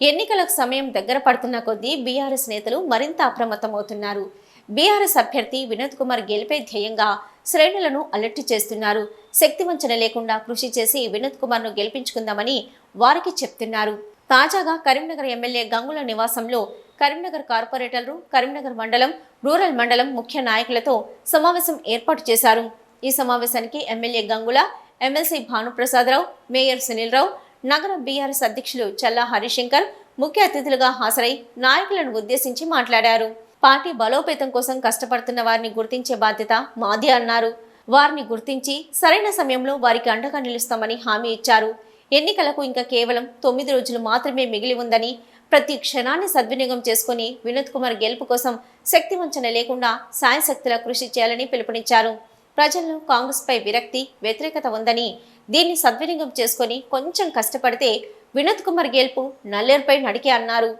ఎన్నికలకు సమయం దగ్గర పడుతున్న కొద్దీ బీఆర్ఎస్ నేతలు మరింత అప్రమత్తమవుతున్నారు. బీఆర్ఎస్ అభ్యర్థి వినోద్ కుమార్ గెలిపే ధ్యేయంగా శ్రేణులను అలర్ట్ చేస్తున్నారు. శక్తివంచన లేకుండా కృషి చేసి వినోద్ కుమార్ను గెలిపించుకుందామని వారికి చెప్తున్నారు. తాజాగా కరీంనగర్ ఎమ్మెల్యే గంగుల నివాసంలో కరీంనగర్ కార్పొరేటర్లు కరీంనగర్ మండలం రూరల్ మండలం ముఖ్య నాయకులతో సమావేశం ఏర్పాటు చేశారు. ఈ సమావేశానికి MLA Gangula MLC Bhanuprasada Rao mayor Sunil Rao నగర బీఆర్ఎస్ అధ్యక్షులు చల్లా హరిశంకర్ ముఖ్య అతిథులుగా హాజరై నాయకులను ఉద్దేశించి మాట్లాడారు. పార్టీ బలోపేతం కోసం కష్టపడుతున్న వారిని గుర్తించే బాధ్యత మాది అన్నారు. వారిని గుర్తించి సరైన సమయంలో వారికి అండగా నిలుస్తామని హామీ ఇచ్చారు. ఎన్నికలకు ఇంకా కేవలం తొమ్మిది రోజులు మాత్రమే మిగిలి ఉందని ప్రతి క్షణాన్ని సద్వినియోగం చేసుకుని వినోద్ కుమార్ గెలుపు కోసం శక్తివంచన లేకుండా సాయశక్తుల కృషి చేయాలని పిలుపునిచ్చారు. ప్రజల్లో కాంగ్రెస్పై విరక్తి వ్యతిరేకత ఉందని దీన్ని సద్వినియోగం చేసుకొని కొంచెం కష్టపడితే వినోద్ కుమార్ గెలుపు నల్లేరుపై నడికే అన్నారు.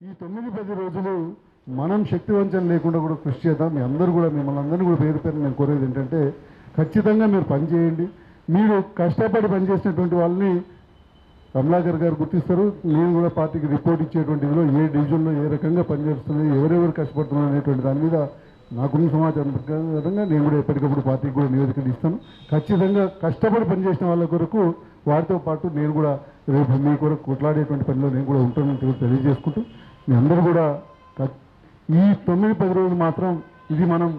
ఈ తొమ్మిది పది రోజులు మనం శక్తివంచన లేకుండా కూడా కృషి చేద్దాం. మీ అందరూ కూడా మిమ్మల్ని అందరినీ కూడా పేరు పేరు నేను కోరేది ఏంటంటే ఖచ్చితంగా మీరు పని చేయండి మీరు కష్టపడి పనిచేసినటువంటి వాళ్ళని రమణాకర్ గారు గుర్తిస్తారు. నేను కూడా పార్టీకి రిపోర్ట్ ఇచ్చేటువంటి ఇదిలో ఏ డివిజన్లో ఏ రకంగా పనిచేస్తుంది ఎవరెవరు కష్టపడుతున్నారు అనేటువంటి దాని మీద నాకున్న సమాచారం ప్రకారంగా నేను కూడా ఎప్పటికప్పుడు పార్టీకి కూడా నివేదికలు ఇస్తాను. ఖచ్చితంగా కష్టపడి పనిచేసిన వాళ్ళ కొరకు వారితో పాటు నేను కూడా రేపు మీ కొరకు కొట్లాడేటువంటి పనిలో నేను కూడా ఉంటానని తెలియజేసుకుంటూ మీ అందరూ కూడా ఈ తొమ్మిది పది రోజులు మాత్రం ఇది మనం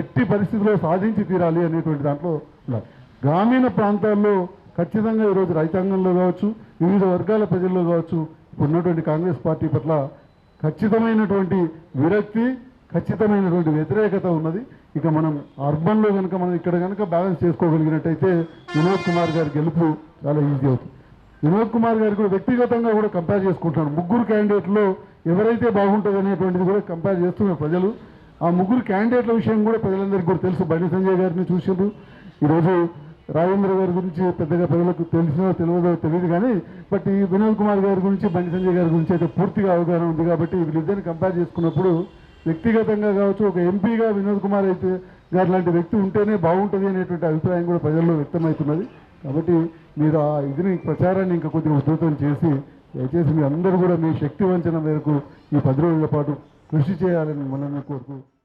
ఎట్టి పరిస్థితుల్లో సాధించి తీరాలి అనేటువంటి దాంట్లో ఉండాలి. గ్రామీణ ప్రాంతాల్లో ఖచ్చితంగా ఈరోజు రైతాంగంలో కావచ్చు వివిధ వర్గాల ప్రజల్లో కావచ్చు ఉన్నటువంటి కాంగ్రెస్ పార్టీ పట్ల ఖచ్చితమైనటువంటి విరక్తి ఖచ్చితమైనటువంటి వ్యతిరేకత ఉన్నది. ఇక మనం అర్బన్లో కనుక మనం ఇక్కడ కనుక బ్యాలెన్స్ చేసుకోగలిగినట్టయితే వినోద్ కుమార్ గారి గెలుపు చాలా ఈజీ అవుతుంది. వినోద్ కుమార్ గారు కూడా వ్యక్తిగతంగా కూడా కంపేర్ చేసుకుంటున్నాను ముగ్గురు క్యాండిడేట్లో ఎవరైతే బాగుంటుంది అనేటువంటిది కూడా కంపేర్ చేస్తున్నారు ప్రజలు. ఆ ముగ్గురు క్యాండిడేట్ల విషయం కూడా ప్రజలందరికీ కూడా తెలుసు. బండి సంజయ్ గారిని చూసిండ్రు. ఈరోజు రాజేంద్ర గారి గురించి పెద్దగా ప్రజలకు తెలిసినో తెలియదో తెలియదు కానీ బట్ ఈ వినోద్ కుమార్ గారి గురించి బండి సంజయ్ గారి గురించి అయితే పూర్తిగా అవగాహన ఉంది కాబట్టి వీళ్ళిద్దరిని కంపేర్ చేసుకున్నప్పుడు వ్యక్తిగతంగా కావచ్చు ఒక ఎంపీగా వినోద్ కుమార్ అయితే గారు లాంటి వ్యక్తి ఉంటేనే బాగుంటుంది అనేటువంటి అభిప్రాయం కూడా ప్రజల్లో వ్యక్తమవుతున్నది. కాబట్టి మీరు ఆ ఇదిని ప్రచారాన్ని ఇంకా కొద్దిగా ఉధృతం చేసి దయచేసి మీ అందరూ కూడా మీ శక్తి వంచన మేరకు ఈ పది రోజుల పాటు కృషి చేయాలని మనల్ని కోరుతూ